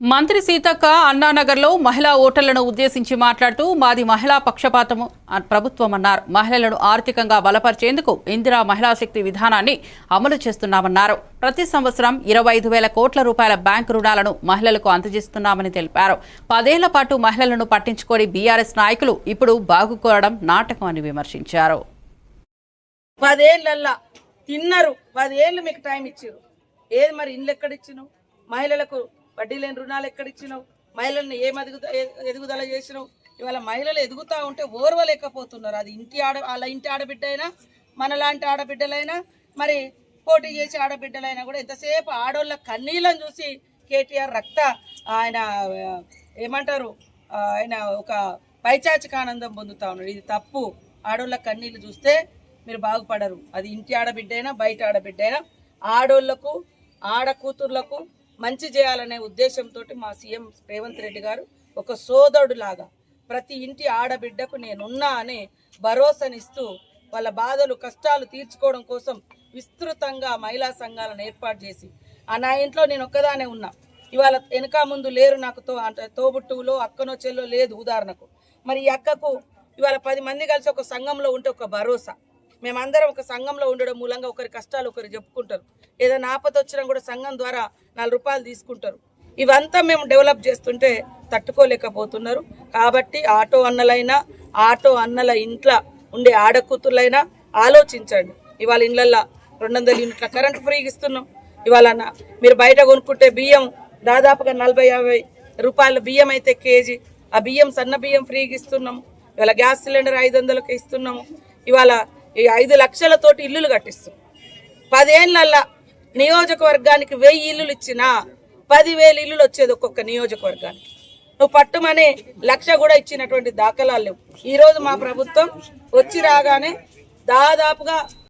మంత్రి సీతక్క అన్నానగర్లో మహిళా ఓటర్లను ఉద్దేశించి మాట్లాడుతూ మాది మహిళా పక్షపాతము ప్రభుత్వం అన్నారు. మహిళలను ఆర్థికంగా బలపరిచేందుకు ఇందిరా మహిళా శక్తి విధానాన్ని అమలు చేస్తున్నామన్నారు. ప్రతి సంవత్సరం ఇరవై ఐదు వేల కోట్ల రూపాయల బ్యాంకు రుణాలను మహిళలకు అందజేస్తున్నామని తెలిపారు. పదేళ్ళ పాటు మహిళలను పట్టించుకోని బీఆర్ఎస్ నాయకులు ఇప్పుడు బాగుకోవడం నాటకం అని విమర్శించారు. పదేళ్ళల్లా తిన్నారు. పదేళ్ళు మీకు టైం ఇచ్చారు ఏది మరి ఇండ్లు ఎక్కడ ఇచ్చినావు మహిళలకు వడ్డీ లేని రుణాలు ఎక్కడ ఇచ్చినావు మహిళల్ని ఏం ఎదుగు ఎదుగుదల చేసినావు? ఇవాళ మహిళలు ఎదుగుతా ఉంటే ఓర్వలేకపోతున్నారు. అది ఇంటి ఆడ వాళ్ళ ఇంటి ఆడబిడ్డ అయినా మనలాంటి ఆడబిడ్డలైనా మరి పోటీ చేసే ఆడబిడ్డలైనా కూడా ఎంతసేపు ఆడోళ్ళ కన్నీళ్ళని చూసి కేటీఆర్ రక్త ఆయన ఏమంటారు? ఆయన ఒక పైచాచిక ఆనందం పొందుతా ఉన్నాడు. ఇది తప్పు. ఆడోళ్ళ కన్నీళ్ళు చూస్తే మీరు బాగుపడరు. అది ఇంటి ఆడబిడ్డైనా బయట ఆడబిడ్డైనా ఆడోళ్ళకు ఆడ కూతుర్లకు మంచి చేయాలనే ఉద్దేశంతో మా సీఎం రేవంత్ రెడ్డి గారు ఒక సోదరుడులాగా ప్రతి ఇంటి ఆడబిడ్డకు నేనున్నా అనే భరోసానిస్తూ వాళ్ళ బాధలు కష్టాలు తీర్చుకోవడం కోసం విస్తృతంగా మహిళా సంఘాలను ఏర్పాటు చేసి ఆ నా ఇంట్లో నేను ఒక్కదానే ఉన్నా. ఇవాళ వెనక ముందు లేరు నాకు తో అంటే తోబుట్టువులో అక్కనో చెల్లో లేదు ఉదాహరణకు. మరి ఈ అక్కకు ఇవాళ పది మంది కలిసి ఒక సంఘంలో ఉంటే ఒక భరోసా. మేమందరం ఒక సంఘంలో ఉండడం మూలంగా ఒకరి కష్టాలు ఒకరు చెప్పుకుంటారు. ఏదైనా ఆపద వచ్చినా కూడా సంఘం ద్వారా నాలుగు రూపాయలు తీసుకుంటారు. ఇవంతా మేము డెవలప్ చేస్తుంటే తట్టుకోలేకపోతున్నారు. కాబట్టి ఆటో అన్నలైనా ఆటో అన్నల ఇంట్లో ఉండే ఆడకూతుర్లైనా ఆలోచించండి. ఇవాళ ఇళ్ళల్లో రెండు వందల యూనిట్ల కరెంట్ ఫ్రీగా ఇస్తున్నాం. ఇవాళ మీరు బయట కొనుక్కుంటే బియ్యం దాదాపుగా నలభై యాభై రూపాయల బియ్యం అయితే కేజీ. ఆ బియ్యం సన్న బియ్యం ఫ్రీగా ఇస్తున్నాం. ఇవాళ గ్యాస్ సిలిండర్ ఐదు వందలకి ఇస్తున్నాము. ఇవాళ ఈ ఐదు లక్షలతోటి ఇల్లులు కట్టిస్తున్నాం పదేళ్ళల్లా నియోజకవర్గానికి వెయ్యి ఇల్లులు ఇచ్చినా పదివేలు ఇల్లులు వచ్చేది ఒక్కొక్క నియోజకవర్గానికి. నువ్వు పట్టుమని లక్ష కూడా ఇచ్చినటువంటి దాఖలాలు లేవు. ఈరోజు మా ప్రభుత్వం వచ్చి రాగానే దాదాపుగా